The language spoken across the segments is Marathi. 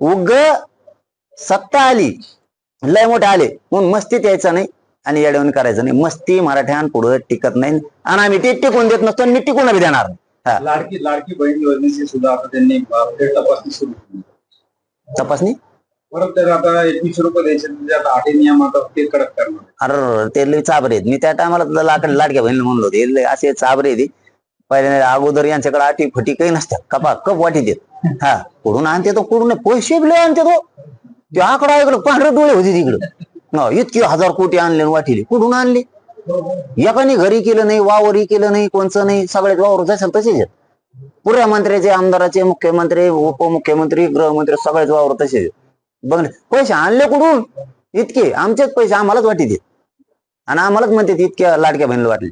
उग सत्ता आली. लय मोठे आले. म्हणून मस्तीत यायचं नाही आणि येडवण करायचं नाही. मस्ती मराठ्यां पुढे टिकत नाही आणि आम्ही ते टिकून देत नसतो आणि मी टिकून बी देणार नाही. लाडकी लाडकी बहीण योजनेची सुद्धा आता त्यांनी तपासणी सुरू केली. तपासणी? परत तर आता एकवीसशे रुपये द्यायचे म्हणजे आता आठे नियम आता ते कडक करणार अरे ते लय चाबरे आहेत. मी त्या टायमाला लाकड लाडक्या बहिणी म्हणलो होते. लय असे चाबरे आहेत. पहिल्या अगोदर यांच्याकडे आठी फटी काही नसतात. कपा कप वाटी देत हा कुठून आणते तो कुठून पैसे बी आणते तो. ते आकडा ऐकलं पांढरे डोळे होते तिकडं. इतकी इतके हजार कोटी आणले आणि कुठून आणले? एकाने घरी केलं नाही वावरही केलं नाही कोणचं नाही. सगळ्यात वावर जसेल तसेच आहेत. पुऱ्या मंत्र्याचे आमदाराचे मुख्यमंत्री उपमुख्यमंत्री गृहमंत्री सगळ्याच वावर तसेच आहेत. बघ पैसे आणले कुठून? इतके. आमचेच पैसे आम्हालाच वाटी देत आणि आम्हालाच म्हणते इतक्या लाडक्या बहिणीला वाटले.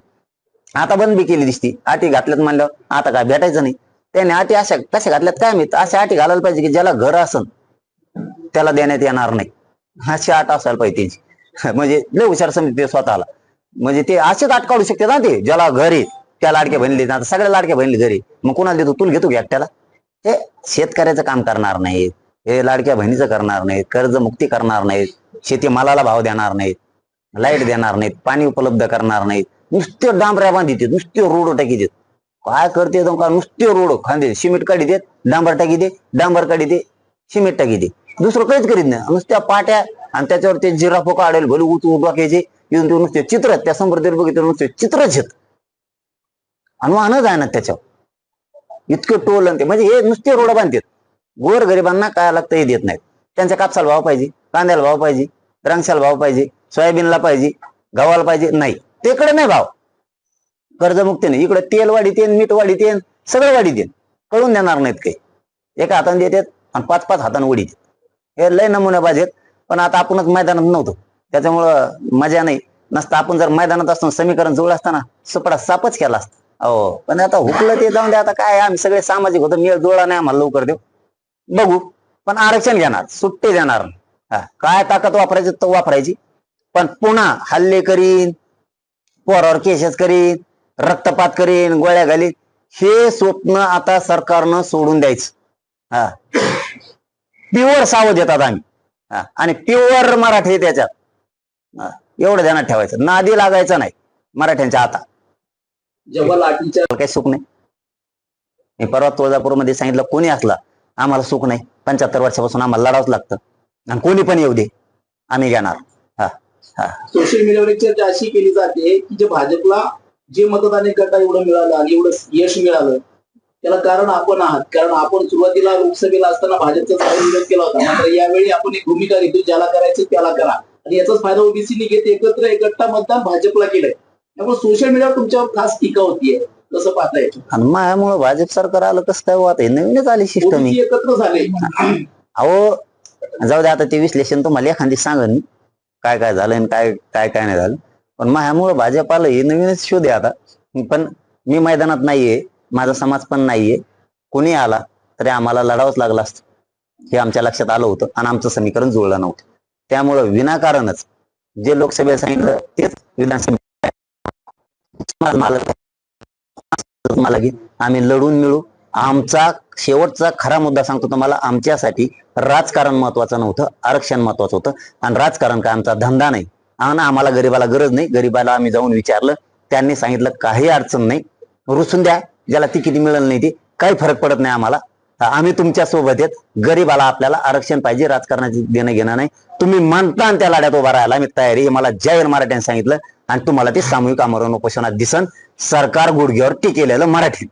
आता बंद बी केली दिसती. आटी घातल्यात म्हणलं आता काय भेटायचं नाही. त्याने आटी अशा कशा घातल्यात काय माहीत? अशा आटी घालायला पाहिजे की ज्याला घर असन त्याला देण्यात येणार नाही. अशी आट असायला पाहिजे त्यांची. म्हणजे लय हुशार समजते स्वतःला. म्हणजे ते असेच आट काढू शकते ना ते ज्याला घर त्या लाडक्या बहिणीले आता सगळ्या लाडक्या बहिणीले घरी मग कोणाला देतो? तुला घेतो की हे शेतकऱ्याचं काम करणार नाहीत. हे लाडक्या बहिणीचं करणार नाहीत. कर्जमुक्ती करणार नाहीत. शेती मालाला भाव देणार नाहीत. लाइट देणार नाहीत. पाणी उपलब्ध करणार नाहीत. नुसते डांबऱ्या बांधित नुसते रोड टाकी देत. काय करते तो का? नुसते रोड खांदे सिमेंट काढी देत डांबर टाकी दे डांबर काढी दे सिमेंट टाकी दे. दुसरं काहीच करीत नाही. नुसत्या पाट्या आणि त्याच्यावर ते जिराफो काढेल भले उच डोक्याचे येऊन ते नुसते चित्र त्या समृद्धीवर बघितलं नुसते चित्रच आहेत. आणि वाहनच आहे ना त्याच्यावर. इतके टोल आणि ते म्हणजे हे नुसते रोड बांधतात. गोर गरिबांना काय लागतं हे देत नाहीत. त्यांच्या कापसाला भाव पाहिजे कांद्याला भाव पाहिजे द्राक्षाला भाव पाहिजे सोयाबीनला पाहिजे गव्हाला पाहिजे नाही. तिकडे नाही भाव. कर्जमुक्ती नाही. इकडे तेल वाढीत मीठ वाढीत सगळं वाढीत कळून देणार नाहीत काही. एका हाताने देतात आणि पाच पाच हाताने उडीत हे लय नमुने पाहिजेत पण आता आपणच मैदानात नव्हतो. त्याच्यामुळं मजा नाही. नसतं आपण जर मैदानात असतो समीकरण जवळ असताना सुपडा सापच केला असता. हो पण आता हुकलं ते जाऊन दे आता काय आम्ही सगळे सामाजिक होतो. मेळ जुळला नाही आम्हाला लवकर देऊ. बघू. पण आरक्षण घेणार. सुट्टी देणार हा, काय ताकद वापरायची तो वापरायची. पण पुन्हा हल्ले करीन. पोरावर केसेस करीन रक्तपात करीन गोळ्या घालीन हे स्वप्न आता सरकारनं सोडून द्यायचं. हा. प्युअर सावध येतात आम्ही. आणि प्युअर मराठी त्याच्यात. एवढं ध्यानात ठेवायचं. नादी लागायचं नाही मराठ्यांच्या आता जेव्हा लाठीच्या मला काही सुख नाही. मी परवा तुळजापूरमध्ये सांगितलं कोणी असला आम्हाला सुख नाही. पंच्याहत्तर वर्षापासून आम्हाला लढावंच लागतं. आणि कोणी पण येऊ दे. आम्ही घेणार. हा. सोशल मीडियावर एक चर्चा अशी केली जाते की जे भाजपला जे मतदान गटा एवढं मिळालं आणि एवढं यश मिळालं त्याला कारण आपण आहात. कारण आपण सुरुवातीला लोकसभेला असताना भाजपचा चांगला विरोध केला होता. मात्र यावेळी आपण एक भूमिका घेतो ज्याला करायचं त्याला करा. आणि याचाच फायदा ओबीसीने घेत एकत्र एक गट्टा मतदान भाजपला केलंय. त्यामुळे सोशल मीडियावर तुमच्यावर खास टीका होतीये कसं पाहता येतं. आणि माझ्यामुळे भाजप सरकार आलं कसं काय वाट हे नवीनच आली सिस्टम एकत्र झाले. अहो जाऊ दे आता ते विश्लेषण तुम्हाला एखादी सांगन काय काय झालं आणि काय काय काय नाही झालं पण माझ्यामुळं ह्यामुळे भाजपाला हे नवीनच शोध आहे आता पण मी मैदानात नाहीये माझा समाज पण नाहीये कोणी आला तरी आम्हाला लढावंच लागला असतं हे आमच्या लक्षात आलं होतं आणि आमचं समीकरण जुळलं नव्हतं त्यामुळं विनाकारणच जे लोकसभेत सांगितलं तेच विधानसभेत मला आम्ही लढून मिळू आमचा शेवटचा खरा मुद्दा सांगतो तुम्हाला आमच्यासाठी राजकारण महत्वाचं नव्हतं आरक्षण महत्वाचं होतं. आणि राजकारण का आमचा धंदा नाही. आणि आम्हाला गरीबाला गरज नाही. गरीबाला आम्ही जाऊन विचारलं त्यांनी सांगितलं काही अडचण नाही. रुसून द्या ज्याला तिकीट मिळेल नाही ते. काही फरक पडत नाही आम्हाला. आम्ही तुमच्यासोबत आहेत. गरीबाला आपल्याला आरक्षण पाहिजे राजकारणाची देणं घेणं नाही. तुम्ही म्हणता आणि त्या लाड्यात उभा राहायला मी तयारी हे मला जाहीर मराठ्यांनी सांगितलं. आणि तुम्हाला ते सामूहिक आमरण उपोषणात दिसन. सरकार गुडघ्यावर टिकेलेलं मराठी